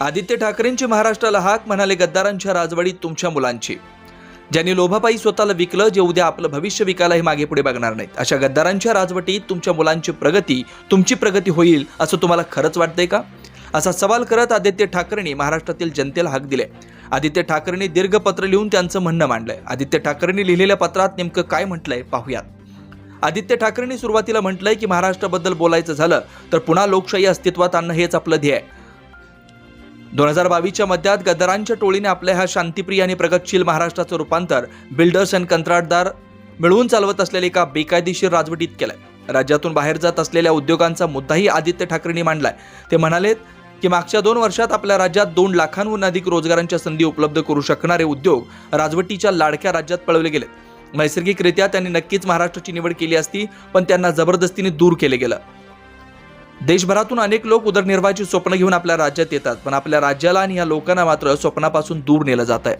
आदित्य ठाकरेंची महाराष्ट्राला हाक म्हणाले गद्दारांच्या राजवाडीत तुमच्या मुलांची. ज्यांनी लोभापायी स्वतःला विकलं जे उद्या आपलं भविष्य विकायलाही मागे पुढे बघणार नाहीत. अशा गद्दारांच्या राजवटीत तुमच्या मुलांची प्रगती तुमची प्रगती होईल असं तुम्हाला खरंच वाटतंय का? असा सवाल करत आदित्य ठाकरेंनी महाराष्ट्रातील जनतेला हाक दिले. आदित्य ठाकरेंनी दीर्घ पत्र लिहून त्यांचं म्हणणं मांडलंय. आदित्य ठाकरेंनी लिहिलेल्या पत्रात नेमकं काय म्हटलंय पाहूयात. आदित्य ठाकरेंनी सुरुवातीला म्हटलंय की महाराष्ट्राबद्दल बोलायचं झालं तर पुन्हा लोकशाही अस्तित्वात आणणं हेच आपलं ध्येय आहे. दोन हजार बावीसच्या मध्यात गद्दारांच्या टोळीने आपल्या ह्या शांतिप्रिय आणि प्रगतशील महाराष्ट्राचं रूपांतर बिल्डर्स अँड कंत्राटदार मिळवून चालवत असलेल्या एका बेकायदेशीर राजवटीत केलंय. राज्यातून बाहेर जात असलेल्या उद्योगांचा मुद्दाही आदित्य ठाकरेंनी मांडलाय. ते म्हणालेत की मागच्या दोन वर्षात आपल्या राज्यात दोन लाखांहून अधिक रोजगारांच्या संधी उपलब्ध करू शकणारे उद्योग राजवटीच्या लाडक्या राज्यात पळवले गेलेत. नैसर्गिकरित्या त्यांनी नक्कीच महाराष्ट्राची निवड केली असती पण त्यांना जबरदस्तीने दूर केले गेलं. देशभरातून अनेक लोक उदरनिर्वाहाची स्वप्न घेऊन आपल्या राज्यात येतात पण आपल्या राज्याला आणि या लोकांना मात्र स्वप्नापासून दूर नेलं जात आहे.